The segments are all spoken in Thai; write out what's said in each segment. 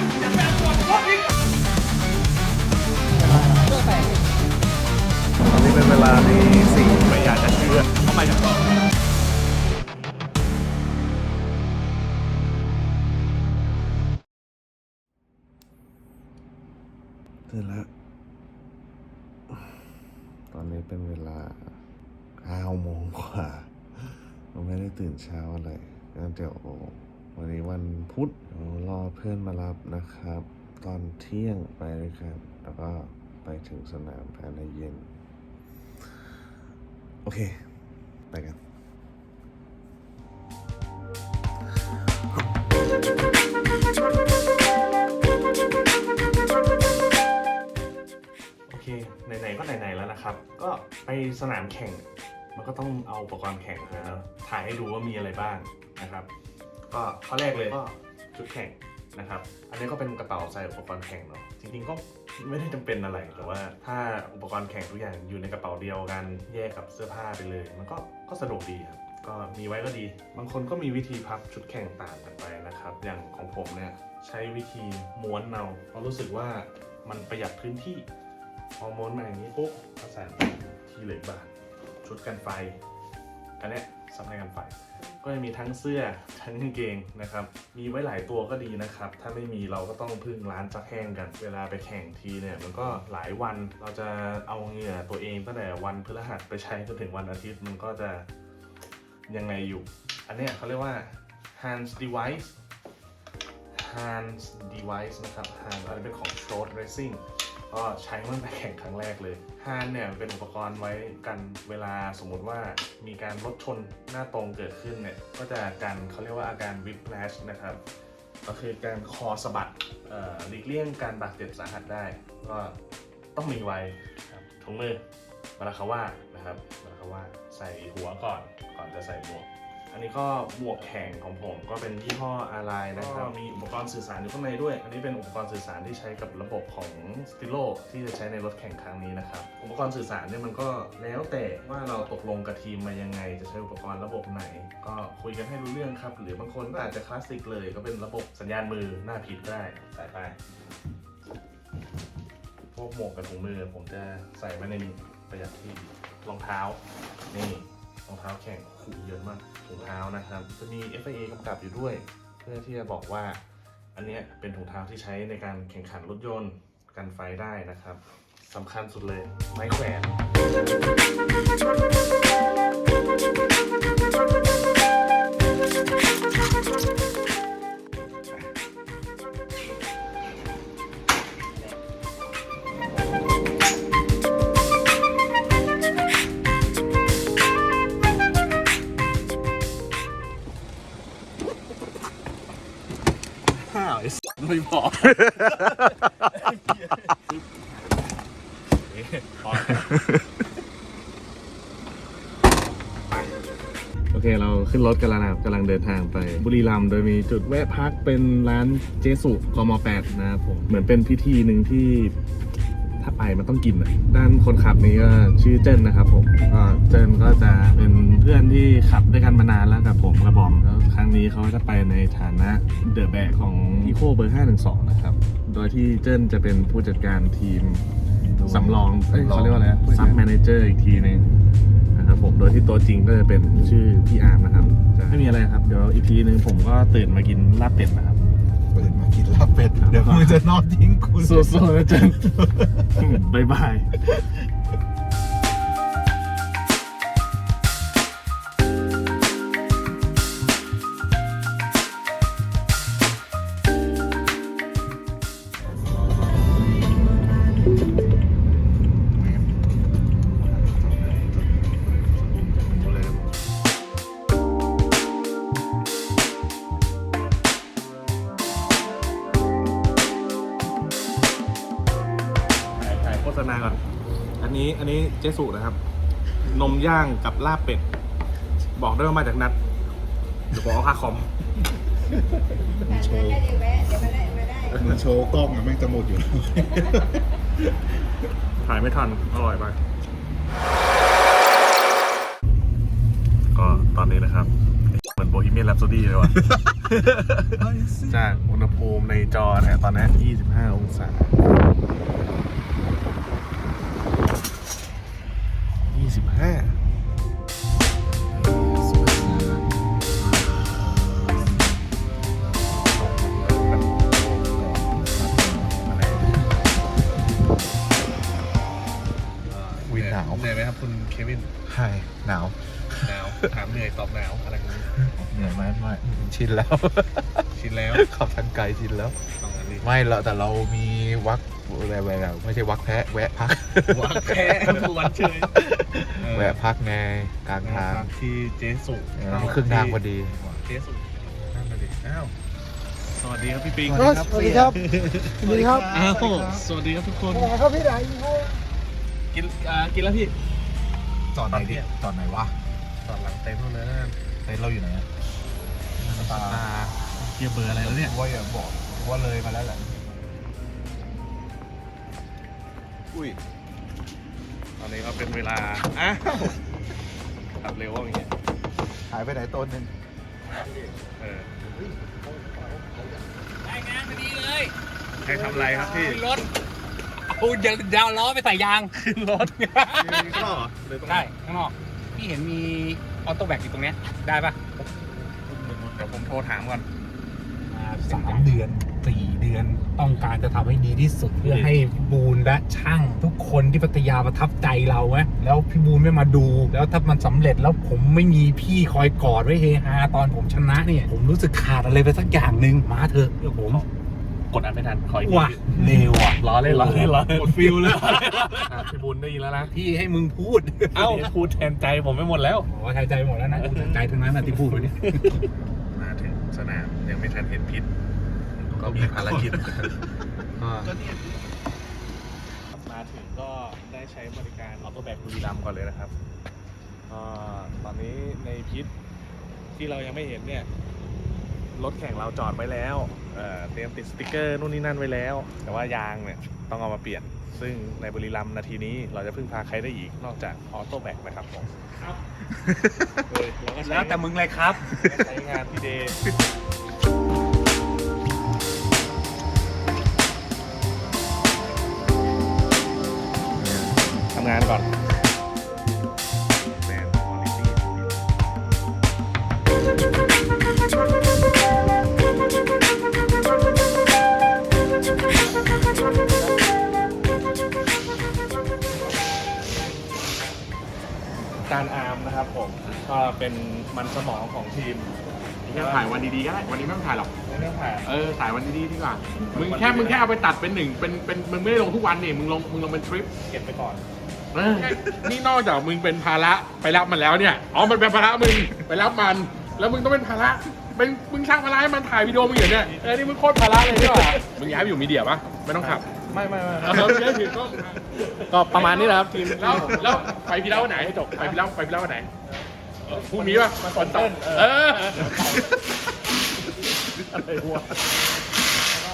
ตอนนี้เป็นเวลาที่สี่ไม่อยากจะเชื่อเข้าไปจากต่อตื่นแล้ว ตอนนี้เป็นเวลาเก้าโมงกว่าเราไม่ได้ตื่นเช้าอะไรงั้นเดี๋ยว วันนี้วันพุธรอเพื่อนมารับนะครับ ตอนเที่ยงไปด้วยกันแล้วก็ไปถึงสนามภายในเย็น โอเค ไปกันโอเคไหนๆก็ไหนๆแล้วนะครับ ก็ไปสนามแข่ง มันก็ต้องเอาอุปกรณ์แข่งนะถ่ายให้ดูว่ามีอะไรบ้างนะครับ ก็ข้อแรกเลยก็ชุดแข่งนะครับ อันนี้ก็เป็นกระเป๋าใส่อุปกรณ์แข่งเนาะจริงๆก็ไม่ได้จำเป็นอะไรแต่ว่าถ้าอุปกรณ์แข่งทุกอย่างอยู่ในกระเป๋าเดียวกันแยกกับเสื้อผ้าไปเลย มันก็ก็สะดวกดีครับก็มีไว้ก็ดี บางคนก็มีวิธีพับชุดแข่งต่างกันไปนะครับ อย่างของผมเนี่ยใช้วิธีม้วนเอาเพราะรู้สึกว่ามันประหยัดพื้นที่พอม้วนมาอย่างนี้ปุ๊บก็ใส่ที่เหลือบางชุดกันไฟอันเนี้ย สำหรับกันไฟก็จะมีทั้งเสื้อทั้งกางเกงนะครับ มีไว้หลายตัวก็ดีนะครับ ถ้าไม่มีเราก็ต้องพึ่งร้านซักแห้งกัน เวลาไปแข่งทีเนี่ยมันก็หลายวันเราจะเอาเหงื่อตัวเองตั้งแต่วันพฤหัสไปใช้จนถึงวันอาทิตย์มันก็จะยังไงอยู่ อันนี้เขาเรียกว่า hands device hands device นะครับ hands อันนี้เป็นของ short racing ก็ใช้ตั้งแต่แข่งครั้งแรกเลยฮานเนี่ยเป็นอุปกรณ์ไว้กันเวลาสมมติว่ามีการรถชนหน้าตรงเกิดขึ้นเนี่ยก็จะกันเขาเรียกว่าอาการ whiplash นะครับก็คือการคอสะบัดหลีกเลี่ยงการบาดเจ็บสาหัสได้ ก็ต้องมีไว้ถุงมือมาลาคาว่านะครับมาลาคาว่าใส่หัวก่อนก่อนจะใส่หมวก อันนี้ก็หมวกแข่งของผมก็เป็นยี่ห้ออะไรนะครับ มีอุปกรณ์สื่อสารอยู่ข้างในด้วย อันนี้เป็นอุปกรณ์สื่อสารที่ใช้กับระบบของสติโลที่จะใช้ในรถแข่งครั้งนี้นะครับ อุปกรณ์สื่อสารเนี่ยมันก็แล้วแต่ว่าเราตกลงกับทีมมายังไง จะใช้อุปกรณ์ระบบไหน ก็คุยกันให้รู้เรื่องครับ หรือบางคนก็อาจจะคลาสสิกเลย ก็เป็นระบบสัญญาณมือหน้าผิดก็ได้ใส่ไป พวกหมวกกับถุงมือผมจะใส่ไว้ในนี้ประหยัดที่รองเท้า นี่ รองเท้าแข่งขู่เยอะมากถุงเท้านะครับ จะมี FIA กำกับอยู่ด้วย เพื่อที่จะบอกว่า อันนี้เป็นถุงเท้าที่ใช้ในการแข่งขันรถยนต์กันไฟได้นะครับสำคัญสุดเลยไม้แขวน ไม่บอกโอเคเราขึ้นรถกันแล้วนะครับกำลังเดินทางไปบุรีรัมย์โดยมีจุดแวะพักเป็นร้านเจสุกม 8 นะครับผมเหมือนเป็นพิธีหนึ่งที่ มันต้องกินอะด้านคนขับนี้ก็ชื่อเจนนะครับผมก็เจนก็จะเป็นเพื่อนที่ขับด้วยกันมานานแล้วกับผมกระบอมแล้วครั้งนี้เขาจะไปในฐานะเดอะแบกของอีโคเบอร์512 นะครับ โดยที่เจนจะเป็นผู้จัดการทีมสำรองเอ้ยเขาเรียกว่าอะไรซับแมเนเจอร์อีกทีหนึงนะครับผมโดยที่ตัวจริงก็จะเป็นชื่อพี่อาร์มนะครับจะไม่มีอะไรครับ เดี๋ยวอีกทีนึงผมก็ตื่นมากินลาบเป็ดนะครับเปิดมา กินลาบเป็ด เดี๋ยวมึงจะนอนทิ้งกู สู้ๆนะเจนบายบาย เจสุนะครับ นมย่างกับลาบเป็ด บอกได้ว่ามาจากนัดเดี๋ยวผมเอาค่าคอมโชว์เดี๋ยวแวะเดี๋ยวมาได้มาถ้าโชว์กล้องอะแม่งจะหมดอยู่แล้วถ่ายไม่ทัน อร่อยไปก็ตอนนี้นะครับ เหมือนโบฮีเมียนแรปโซดี้เลยว่ะ จากอุณหภูมิในจอเนี่ยตอนนี้ 25 องศา 25วินหนาวเหนื่อยไหมครับคุณเควินใช่หนาวหนาวถามเหนื่อยตอบหนาวอะไรอย่างนี้เหนื่อยไหมไม่ชินแล้ว ชินแล้วขับทางไกลชินแล้วต้องอันนี้ไม่เราแต่เรามีวักอะไรไปแล้วไม่ใช่วักแพะแวะพักวักแพ้วันเฉย แวะพักไงกลางทาง ที่เจสุเออครึ่งทางพอดี เจสุนั่นน่ะดิอ้าวสวัสดีครับพี่ปิงสวัสดีครับสวัสดีครับอ้าวสวัสดีครับทุกคนครับพี่ไหนกินอ่ากินแล้วพี่จอดไหนดิจอดไหนวะตอนหลังเต็นท์เลยนะเต็นท์เราอยู่ไหนอะตาเกียเบอร์อะไรแล้วเนี่ยว่าอย่าบอกว่าเลยมาแล้วแหละอุ้ย ตอนนี้ก็เป็นเวลา อ้าวขับเร็วว่าอย่างเงี้ยหายไปไหนต้นหนึ่งเออรายงานพอดีเลยใครทำอะไรครับพี่ขึ้นรถเอายาวล้อไปใส่ยางขึ้นรถก็เลยต้องใช่ข้างนอกพี่เห็นมีออโต้แบกอยู่ตรงเนี้ยได้ปะเดี๋ยวผมโทรถามก่อนสามเดือน สี่เดือน ต้องการจะทำให้ดีที่สุด เพื่อให้บูนและช่างทุกคนที่พัทยาประทับใจเราไหมแล้วพี่บูนไม่มาดู แล้วถ้ามันสำเร็จแล้วผมไม่มีพี่คอยกอดไว้เฮฮาตอนผมชนะเนี่ยผมรู้สึกขาดอะไรไปสักอย่างหนึ่งมาเถอะเดี๋ยวผมกดอันไม่ทันคอยว่ะเร็วอะล้อเล่นล้อเล่นล้อเล่นกดฟิลเลยพี่บุญได้ยินแล้วนะพี่ให้มึงพูด เอ้าพูดแทนใจผมไปหมดแล้วโอ้ใจใจหมดแล้วนะกูใจทั้งนั้นนะที่พูดไปเนี่ยมาถึงสนามยังไม่ทันเห็นพิษ ก็มีภารกิจมาถึงก็ได้ใช้บริการออโต้แบกบุรีรัมย์ก่อนเลยนะครับก็ตอนนี้ในพิษที่เรายังไม่เห็นเนี่ย รถแข่งเราจอดไว้แล้วเอ่อเตรียมติดสติกเกอร์นู่นนี่นั่นไว้แล้ว แต่ว่ายางเนี่ยต้องเอามาเปลี่ยน ซึ่งในบุรีรัมย์นาทีนี้เราจะพึ่งพาใครได้อีกนอกจากออโต้แบกนะครับผมครับเราก็ใช้แล้วแต่มึงเลยครับ ใช้งานที่เดย์ งานก่อนแบรนด์ quality จานอาร์มนะครับผมก็เป็นมันสมองของทีมแค่ถ่ายวันดีๆก็ได้วันนี้ไม่ต้องถ่ายหรอกในเรื่องถ่าย เออถ่ายวันดีๆดีกว่า มึงแค่มึงแค่เอาไปตัดเป็นหนึ่งเป็นเป็นมึงไม่ได้ลงทุกวันนี่มึงลงมึงลงเป็นทริป เก็บไปก่อน เออนี่นอกจากมึงเป็นภาระไปรับมันแล้วเนี่ย อ๋อ มันเป็นภาระมึงไปรับมัน แล้วมึงต้องเป็นภาระเป็นมึงสร้างภาระให้มันถ่ายวิดีโอมึงอยู่เนี่ยเออนี่มึงโคตรภาระเลยนี่หว่ามึงย้ายไปอยู่มีเดียปะไม่ต้องขับ ไม่ไม่ไม่เออไม่ได้ถือกล้อง ก็ประมาณนี้แหละครับทีมแล้วแล้วไปพี่เล่าวันไหนให้จบไปพี่เล่าไปพี่เล่าวันไหนพรุ่งนี้ป่ะมาวันเต้นเอออะไรวะแล้วก็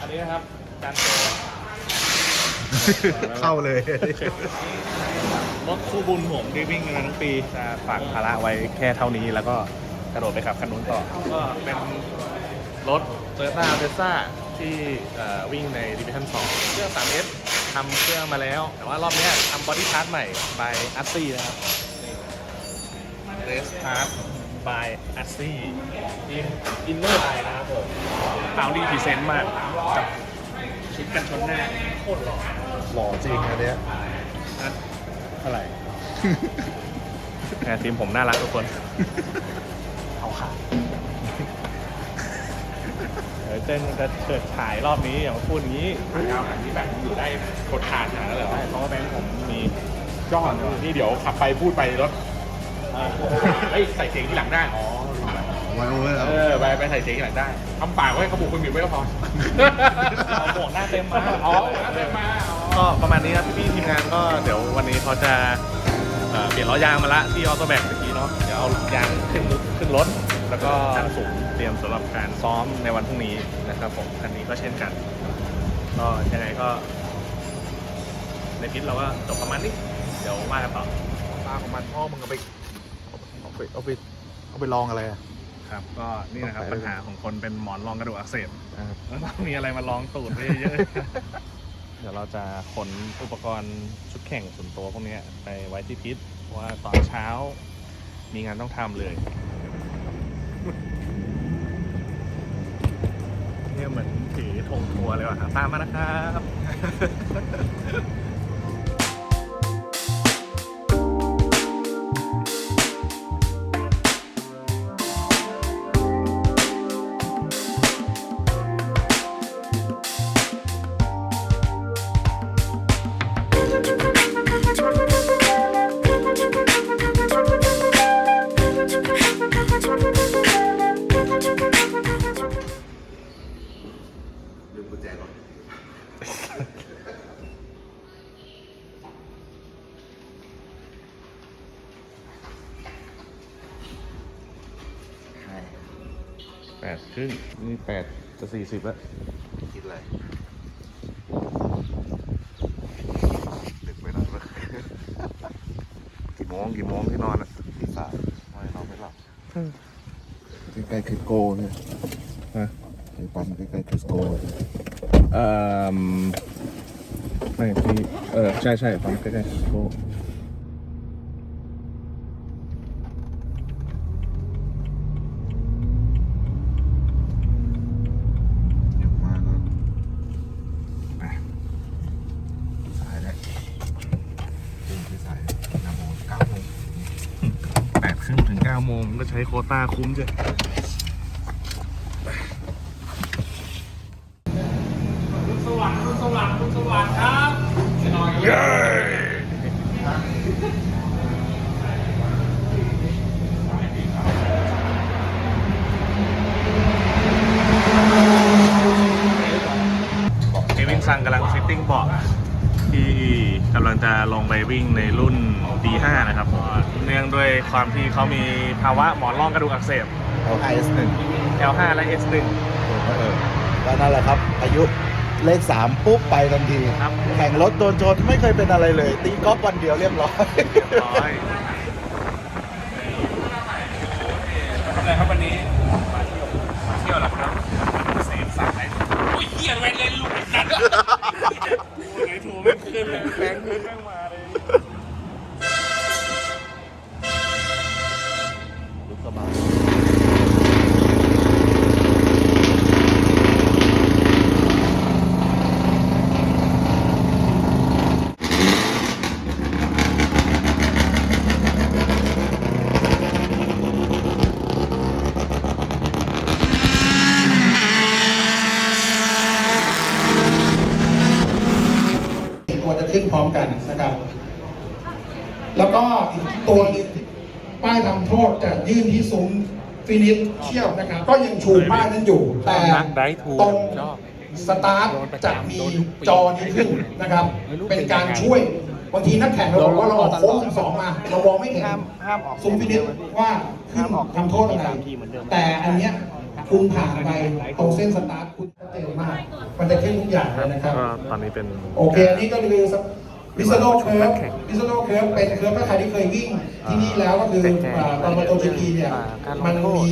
อันนี้นะครับจานโต เข้าเลย รถคู่บุญผมที่วิ่งกันมาทั้งปีจะฝากภาระไว้แค่เท่านี้แล้วก็กระโดดไปขับคันนู้นต่อ ก็เป็นรถ Toyota v e s a ที่เอ่อวิ่งในดิวิชั่น2เครื่อง 3S ทำเครื่องมาแล้ว แต่ว่ารอบเนี้ยทำบอดี้พาร์ทใหม่ by a s s i นะครับเรสพาร์ท by a s s i ทีมอินเนอร์ไลน์นะครับผมฟาวดี้พรีเซนต์มากกับ ชุดกันชนหน้าโคตรหล่อหล่อจริงอันเนี้ยเท่าไหร่ทีมผมน่ารักทุกคนเอาค่ะเดี๋ยวเต้นจะเกิดถ่ายรอบนี้อย่ามาพูดอย่างนี้ถ่ายยาวขนาดนี้แบบอยู่ได้กดทานขนาดนั้นเลยเหรอเพราะว่าแบงค์ผมมียอดนี่เดี๋ยวขับไปพูดไปรถเฮ้ยใส่เสียงที่หลังได้ ไว้โอ้ยเออไปไปใส่เสียงที่หลังได้ทำปากไว้ขบุกคนบิดไว้ก็พอเอาหมวกหน้าเต็มมาอ๋อหน้าเต็มมาอ๋อก็ประมาณนี้ครับพี่ๆทีมงานก็เดี๋ยววันนี้เขาจะเอ่อเปลี่ยนล้อยางมาละที่ออโต้แบกเมื่อกี้เนาะเดี๋ยวเอายางขึ้นขึ้นรถแล้วก็ตั้งสูงตรียมสำหรับการซ้อมในวันพรุ่งนี้นะครับผมคันนี้ก็เช่นกันก็ยังไงก็ ในพิษเราก็จบประมาณนี้ เดี๋ยวว่ากันต่อตาของมันพ่อมึงเอาไปเอาไปเอาไปเอาไปลองอะไรอะ ครับก็นี่นะครับต้องไปปัญหาของคนเป็นหมอนรองกระดูกอักเสบอ่าแล้วต้องมีอะไรมาลองตูดไปเยอะๆ เดี๋ยวเราจะขนอุปกรณ์ชุดแข่งส่วนตัวพวกเนี้ยไปไว้ที่พิษเพราะว่าตอนเช้ามีงานต้องทำเลยเนี่ยเหมือนถือธงทัวร์เลยว่ะตามมานะครับ ดครึ่งนี่แปดจะสี่สิบแล้วกินอะไรดึกไปหน่อยปะกี่โมงกี่โมงที่นอนอะตีสามไม่นอนไม่หลับใกล้ๆคือโกเนี่ยฮะไอ้ปั๊มใกล้ๆคือโกเอ่อไม่พี่เออใช่ใช่ปั๊มใกล้ๆโกเดี๋ยวมาก็ไปสายแล้วตื่นที่สายนาโมเก้าโมง แปดครึ่งถึงเก้าโมงก็ใช้โควต้าคุ้มจ้ะสว่างสว่างสว่างครับเควินซังกำลังฟิตติ้งเบาะที่กำลังจะลงไปวิ่งในรุ่น D5 นะครับเนื่องด้วย ความที่เขามีภาวะหมอนรองกระดูกอักเสบ เอา IS1 L5 และ S1 เออก็นั่นแหละครับ อายุเลขสามปุ๊บไปทันที ครับแข่งรถโดนชนไม่เคยเป็นอะไรเลย ตีกอล์ฟวันเดียวเรียบร้อย เรียบร้อยทำอะไรครับวันนี้ มาเที่ยว มาเที่ยวเหรอครับเซฟสั่งไหนโอ้ยเฮียแม่งเล่นลูกนัดโอ้ยไหนถูกแม่งขึ้นเลยแม่งขึ้นแม่งมาเลย ควร จะขึ้นพร้อมกันนะครับ แล้วก็อีกตัวหนึงป้ายทำโทษจะยื่นที่ซุ้มฟินิชเที่ยวนะครับ ก็ยังชูป้ายนั้นอยู่ แต่นักไดทูตรงชอบสตาร์ทจะมีจอนี้ขึ้นนะครับ เป็นการช่วยบางทีนักแข่งเราบอกว่าเราออกโค้งสองมา เรามองไม่เห็นซุ้มฟินิชว่าขึ้นทำโทษอะไรแต่อันเนี้ยคุณผ่านไปตรงเส้นสตาร์ทคุณชัดเจนมาก มันจะขึ้นทุกอย่างเลยนะครับก็ตอนนี้เป็น โอเค อันนี้ก็คือ วิสโนเคิร์ฟวิสโนเคิร์ฟเป็นเคิร์ฟถ้าใครที่เคยวิ่งที่นี่แล้วก็คืออ่าตอนมาโตจีพีเนี่ยมันมี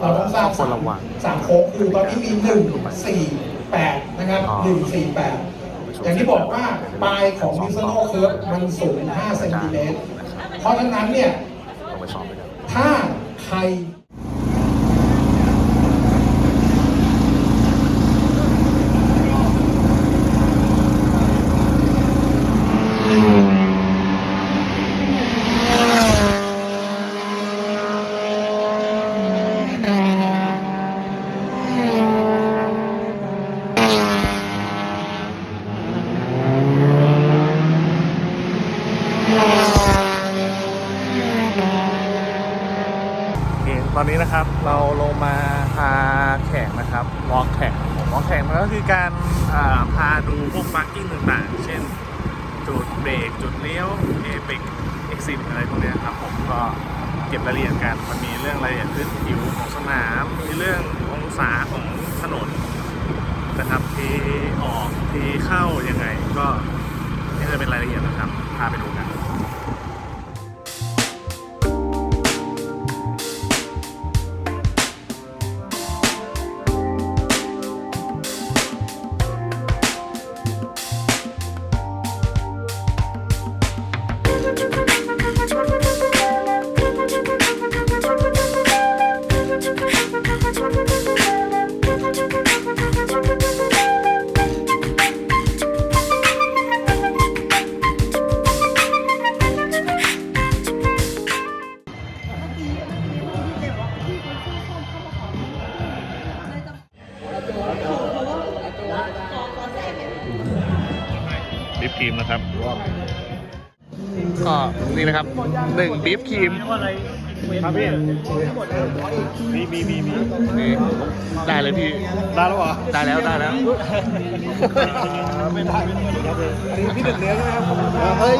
เราต้องทราบสามสามโค้งคือตอนนี้มีหนึ่งสี่แปดนะครับหนึ่งสี่แปดอย่างที่บอกว่าปลายของวิสโนเคิร์ฟมันสูง5เซนติเมตรเพราะฉะนั้นเนี่ยต้องไปซ้อมด้วยกันถ้าใคร นนี้นะครับ เราลงมาพาแข่งนะครับวอล์กแข่งวอล์กแข่งมันก็คือการอ่าพาดูพวกมาร์กิ้งต่างๆ เช่น จุดเบรกจุดเลี้ยวเอเ c กเอ็กซิอะไรพวกเนี้ยครับผมก็เก็บรายละเอียดกันมันมีเรื่องรายละเอียดพื้นผิวของสนาม มีเรื่ององศาของถนนนะครับที่ออกที่เข้ายังไงก็นี่จะเป็นรายละเอียดนะครับพาไปดู ครีมนะครับ ก็นี่นะครับหนึ่งบีฟครีมครับพี่มีมีมีมีนี่ได้เลยพี่ ได้แล้วเหรอ ได้แล้วได้แล้ว ไม่ได้อันนี้พี่เดือดเนื้อใช่ไหมครับ เฮ้ย